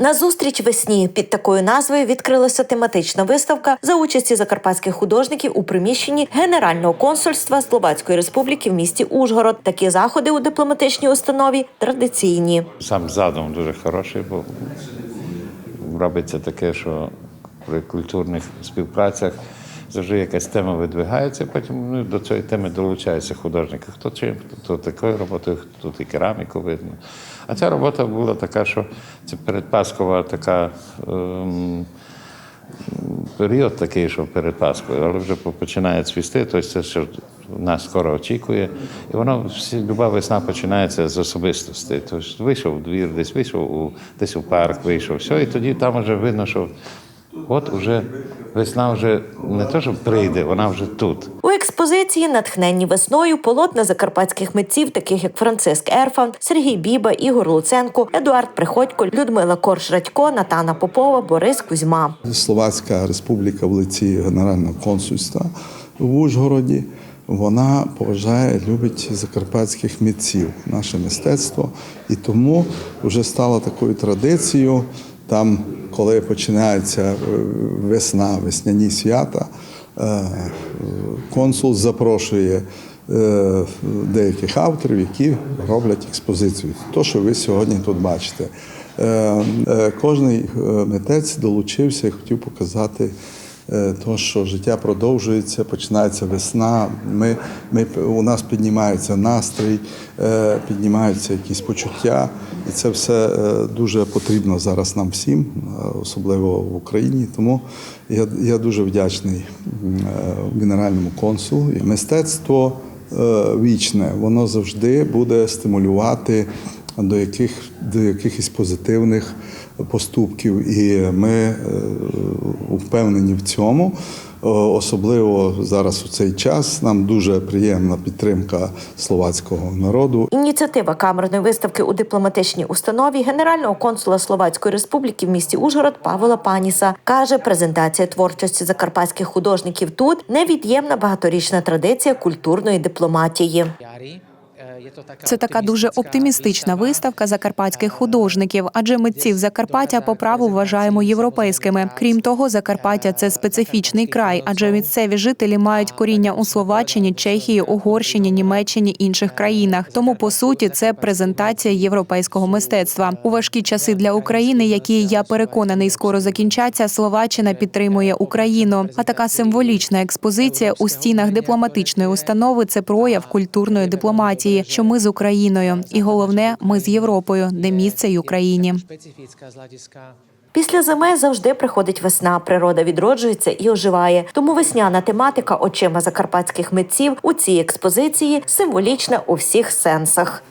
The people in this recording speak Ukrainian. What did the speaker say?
На зустріч весні під такою назвою відкрилася тематична виставка за участі закарпатських художників у приміщенні Генерального консульства Словацької Республіки в місті Ужгород. Такі заходи у дипломатичній установі традиційні. Сам задум дуже хороший, бо робиться таке, що при культурних співпрацях завжди якась тема видвигається, потім ну, до цієї теми долучаються художники. Хто чим, хто такою роботою, хто і кераміку видно. А ця робота була така, що це передпаскова така. Ем, період такий, що перед Пасхою, але вже починає цвісти, тобто це що нас скоро очікує. І воно люба весна починається з особистостей. Тобто вийшов у двір, десь вийшов у десь у парк, вийшов, все, і тоді там вже видно, що от уже весна вже не то, що прийде, вона вже тут. У експозиції, натхненні весною, полотна закарпатських митців, таких як Франциск Ерфан, Сергій Біба, Ігор Луценко, Едуард Приходько, Людмила Корж-Радько, Натана Попова, Борис Кузьма. Словацька республіка в лиці Генерального консульства в Ужгороді. Вона поважає, любить закарпатських митців, наше мистецтво. І тому вже стало такою традицією. Там, коли починається е, весна, весняні свята, е, консул запрошує е, деяких авторів, які роблять експозицію. То, що ви сьогодні тут бачите. Кожний митець долучився і хотів показати то, що життя продовжується, починається весна. Ми, ми, у нас піднімається настрій, е, піднімаються якісь почуття. І це все е, дуже потрібно зараз нам всім, е, особливо в Україні. Тому я, я дуже вдячний е, генеральному консулу. Мистецтво е, вічне, воно завжди буде стимулювати до яких до якихось позитивних поступків, і ми е, впевнені в цьому. Особливо зараз у цей час нам дуже приємна підтримка словацького народу. Ініціатива камерної виставки у дипломатичній установі генерального консула Словацької Республіки в місті Ужгород Павла Паніса каже, презентація творчості закарпатських художників тут невід'ємна багаторічна традиція культурної дипломатії. Це така дуже оптимістична виставка закарпатських художників, адже митців Закарпаття по праву вважаємо європейськими. Крім того, Закарпаття це специфічний край, адже місцеві жителі мають коріння у Словаччині, Чехії, Угорщині, Німеччині інших країнах. Тому по суті це презентація європейського мистецтва. У важкі часи для України, які я переконаний скоро закінчаться. Словаччина підтримує Україну. А така символічна експозиція у стінах дипломатичної установи це прояв культурної дипломатії, що ми з Україною, і головне, ми з Європою, де місце й Україні. Після зими завжди приходить весна, природа відроджується і оживає. Тому весняна тематика очима закарпатських митців у цій експозиції символічна у всіх сенсах.